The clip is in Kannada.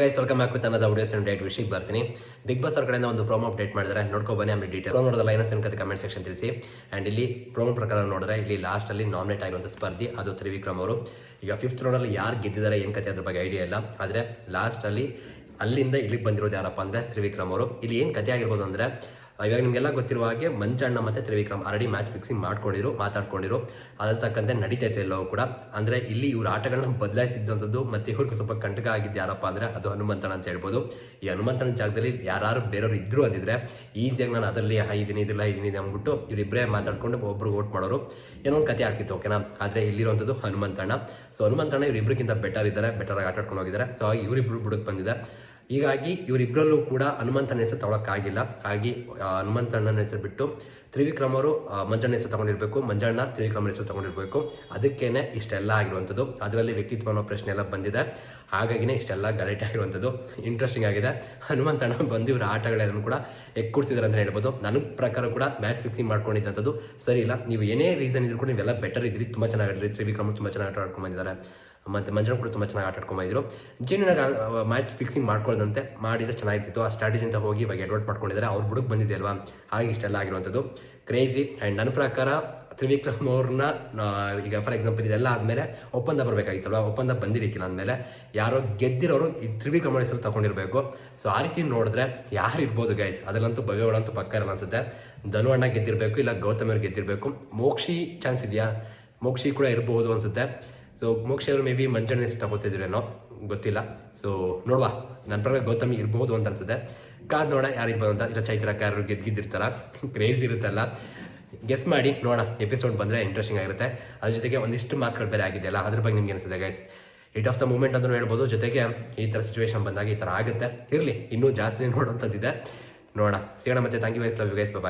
Guys welcome back with Annada audios and date ವಿಷಯಕ್ಕೆ ಬರ್ತೀನಿ. ಬಿಗ್ ಬಾಸ್ ಅವ್ರ ಕಡೆಯಿಂದ ಒಂದು ಪ್ರೋಮೋ ಅಪ್ಡೇಟ್ ಮಾಡಿದ್ರೆ. ನೋಡ್ಕೊ ಬನ್ನಿ ಆಮೇಲೆ ಡೀಟೇಲ್ ಪ್ರೋಮೋ ನೋಡೋದಲ್ಲ ಏನೋ ಅಂತ ಕಮೆಂಟ್ ಸೆಕ್ಷನ್ ತಿಳಿಸಿ. ಆ್ಯಂಡ್ ಇಲ್ಲಿ ಪ್ರೋಮೋ ಪ್ರಕಾರ ನೋಡಿದ್ರೆ ಇಲ್ಲಿ ಲಾಸ್ಟಲ್ಲಿ ನಾಮಿನೇಟ್ ಆಗಿರುವಂಥ ಸ್ಪರ್ಧಿ, ಅದು ತ್ರಿವಿಕ್ರಮ್ ಅವರು. ಈಗ ಫಿಫ್ತ್ ರೌಂಡಲ್ಲಿ ಯಾರು ಗೆದ್ದಿದ್ದಾರೆ ಏನು ಕತೆ ಅದ್ರ ಬಗ್ಗೆ ಐಡಿಯಾ ಇಲ್ಲ. ಆದರೆ ಲಾಸ್ಟಲ್ಲಿ ಅಲ್ಲಿಂದ ಇಲ್ಲಿಗೆ ಬಂದಿರೋದು ಯಾರಪ್ಪ ಅಂದರೆ ತ್ರಿವಿಕ್ರಮ್ ಅವರು. ಇಲ್ಲಿ ಏನು ಕತೆ ಆಗಿರ್ಬೋದು ಅಂದರೆ ಇವಾಗ ನಿಮಗೆಲ್ಲ ಗೊತ್ತಿರುವ ಹಾಗೆ ಮಂಜಣ್ಣ ಮತ್ತು ತ್ರಿವಿಕ್ರಮ್ ಆಲ್ರೆಡಿ ಮ್ಯಾಚ್ ಫಿಕ್ಸಿಂಗ್ ಮಾಡ್ಕೊಂಡಿರು ಮಾತಾಡ್ಕೊಂಡಿರು ಅದ್ರ ತಕ್ಕಂತೆ ನಡೀತೈತೆ ಎಲ್ಲವೂ ಕೂಡ. ಅಂದರೆ ಇಲ್ಲಿ ಇವ್ರ ಆಟಗಳನ್ನ ಬದಲಾಯಿಸಿದ್ದಂಥದ್ದು ಮತ್ತು ಇವ್ರಿಗೆ ಸ್ವಲ್ಪ ಕಂಟಕ ಆಗಿದ್ದು ಯಾರಪ್ಪ ಅಂದರೆ ಅದು ಹನುಮಂತಣ್ಣ ಅಂತ ಹೇಳ್ಬೋದು. ಈ ಹನುಮಂತನ ಜಾಗದಲ್ಲಿ ಯಾರು ಬೇರೆಯವ್ರು ಇದ್ರು ಅಂದಿದ್ರೆ ಈಸಿಯಾಗಿ ನಾನು ಅದರಲ್ಲಿ ಇದನ್ನ ಇದಿಲ್ಲ ಇದೆ ಅಂದ್ಬಿಟ್ಟು ಇವರಿಬ್ಬರೇ ಮಾತಾಡ್ಕೊಂಡು ಒಬ್ಬರು ಓಟ್ ಮಾಡೋರು. ಏನೋ ಒಂದು ಕತೆ ಆಗ್ತಿತ್ತು ಓಕೆನಾ ಆದರೆ ಇಲ್ಲಿರುವಂಥದ್ದು ಹನುಮಂತಣ್ಣ. ಸೊ ಹನುಮಂತಣ್ಣ ಇವರಿಬ್ಬರಿಗಿಂತ ಬೆಟರ್ ಇದ್ದಾರೆ ಬೆಟರಾಗಿ ಆಟಾಡ್ಕೊಂಡು ಹೋಗಿದ್ದಾರೆ. ಸೊ ಇವರಿಬ್ಬರು ಬುಡಕ್ಕೆ ಬಂದಿದೆ. ಹೀಗಾಗಿ ಇವರಿಬ್ಬರಲ್ಲೂ ಕೂಡ ಹನುಮಂತನ ಹೆಸರು ತಗೊಳಕ್ಕಾಗಿಲ್ಲ. ಹಾಗಾಗಿ ಹನುಮಂತಣ್ಣನ ಹೆಸರು ಬಿಟ್ಟು ತ್ರಿವಿಕ್ರಮ್ ಅವರು ಮಂಜಣ್ಣ ಹೆಸರು ತಗೊಂಡಿರ್ಬೇಕು. ಮಂಜಣ್ಣ ತ್ರಿವಿಕ್ರಮ್ ಹೆಸರು ತಗೊಂಡಿರ್ಬೇಕು. ಅದಕ್ಕೇನೆ ಇಷ್ಟೆಲ್ಲ ಆಗಿರುವಂಥದ್ದು. ಅದರಲ್ಲಿ ವ್ಯಕ್ತಿತ್ವ ಅನ್ನೋ ಪ್ರಶ್ನೆ ಎಲ್ಲ ಬಂದಿದೆ. ಹಾಗಾಗಿನೇ ಇಷ್ಟೆಲ್ಲ ಗಲಾಟೆ ಆಗಿರುವಂಥದ್ದು. ಇಂಟ್ರೆಸ್ಟಿಂಗ್ ಆಗಿದೆ. ಹನುಮಂತಣ್ಣ ಬಂದು ಇವರ ಆಟಗಳನ್ನು ಕೂಡ ಎಕ್ಕುಡ್ಸಿದ್ದಾರೆ ಅಂತ ಹೇಳ್ಬೋದು. ನನ್ನ ಪ್ರಕಾರ ಕೂಡ ಮ್ಯಾಚ್ ಫಿಕ್ಸಿಂಗ್ ಮಾಡ್ಕೊಂಡಿದ್ದಂಥದ್ದು ಸರಿ ಇಲ್ಲ. ನೀವು ಏನೇ ರೀಸನ್ ಇದ್ರು ಕೂಡ ನೀವೆಲ್ಲ ಬೆಟರ್ ಇದ್ರಿ ತುಂಬ ಚೆನ್ನಾಗಿ ಆಡಿದ್ರಿ ತ್ರಿವಿಕ್ರಮ್ ತುಂಬ ಚೆನ್ನಾಗಿ ಆಟ ಆಡ್ಕೊಂಡು ಬಂದಿದ್ದಾರೆ. ಮತ್ತು ಮಂಜನ ಕೂಡ ತುಂಬ ಚೆನ್ನಾಗಿ ಆಟ ಆಡ್ಕೊಂಡು ಬಂದಿದ್ರು ಜೇನಿನಾಗ ಮ್ಯಾಚ್ ಫಿಕ್ಸಿಂಗ್ ಮಾಡ್ಕೊಳ್ಳದಂತೆ ಮಾಡಿದರೆ ಚೆನ್ನಾಗಿರ್ತಿತ್ತು. ಆ ಸ್ಟ್ರಾಟಜಿ ಅಂತ ಹೋಗಿ ಇವಾಗ ಎಡ್ವರ್ಟ್ ಮಾಡ್ಕೊಂಡಿದ್ದಾರೆ ಅವ್ರ ಬುಡಕ್ ಬಂದಿದೆ ಅಲ್ವಾ? ಹಾಗೆ ಇಷ್ಟೆಲ್ಲ ಆಗಿರುವಂಥದ್ದು. ಕ್ರೇಜಿ ಆ್ಯಂಡ್ ನನ್ನ ಪ್ರಕಾರ ತ್ರಿವಿಕ್ರಮ್ ಅವ್ರನ್ನ ಈಗ ಫಾರ್ ಎಕ್ಸಾಂಪಲ್ ಇದೆಲ್ಲ ಆದಮೇಲೆ ಒಪ್ಪಂದ ಬರಬೇಕಾಗಿತ್ತಲ್ವ? ಒಪ್ಪಂದ ಬಂದಿರಕ್ಕಿಲ್ಲ ಅಂದಮೇಲೆ ಯಾರೋ ಗೆದ್ದಿರೋರು ಈ ತ್ರಿವಿಕ್ರಮ ಹೆಸರು ತಗೊಂಡಿರಬೇಕು. ಸೊ ಆ ರೀತಿ ನೋಡಿದ್ರೆ ಯಾರು ಇರ್ಬೋದು ಗೈಸ್ ಅದರಲ್ಲಂತೂ ಅಂತೂ ಪಕ್ಕ ಇರಲ್ಲ ಅನ್ಸುತ್ತೆ. ಧನು ಗೆದ್ದಿರಬೇಕು, ಇಲ್ಲ ಗೌತಮ್ ಅವ್ರು ಗೆದ್ದಿರಬೇಕು. ಮೋಕ್ಷಿ ಚಾನ್ಸ್ ಇದೆಯಾ? ಮೋಕ್ಷಿ ಕೂಡ ಇರಬಹುದು ಅನ್ಸುತ್ತೆ. ಸೊ ಮೋಕ್ಷ ಅವರು ಮೇ ಬಿ ಮಂಜಣ್ಣ ತಗೋತಿದ್ರೇನೋ ಗೊತ್ತಿಲ್ಲ. ಸೊ ನೋಡುವ ನನ್ನ ಪ್ರಕಾರ ಗೌತಮಿ ಇರ್ಬೋದು ಅಂತ ಅನ್ಸುತ್ತೆ. ಕಾದ್ ನೋಡ ಯಾರಿಗೆ ಬಂದ ಇಲ್ಲ ಚೈತ್ರ ಕಾರು ಗೆದ್ದಿದ್ದಿರ್ತಾರ. ಕ್ರೇಜ್ ಇರುತ್ತಲ್ಲ. ಗೆಸ್ ಮಾಡಿ, ನೋಡೋಣ. ಎಪಿಸೋಡ್ ಬಂದರೆ ಇಂಟ್ರೆಸ್ಟಿಂಗ್ ಆಗಿರುತ್ತೆ. ಅದ್ರ ಜೊತೆಗೆ ಒಂದಿಷ್ಟು ಮಾತುಗಳು ಬೇರೆ ಆಗಿದೆಯಲ್ಲ, ಅದ್ರ ಬಗ್ಗೆ ನಿಮ್ಗೆ ಅನಿಸುತ್ತೆ guys hit of the moment ಅಂತಲೂ ಹೇಳ್ಬೋದು. ಜೊತೆಗೆ ಈ ಥರ ಸಿಚುವೇಶನ್ ಬಂದಾಗ ಈ ಥರ ಆಗುತ್ತೆ. ಇರಲಿ, ಇನ್ನೂ ಜಾಸ್ತಿ ನೋಡೋಂಥದ್ದಿದೆ ನೋಡೋಣ. ಸಿಗೋಣ ಮತ್ತೆ. Thank you guys love you guys bye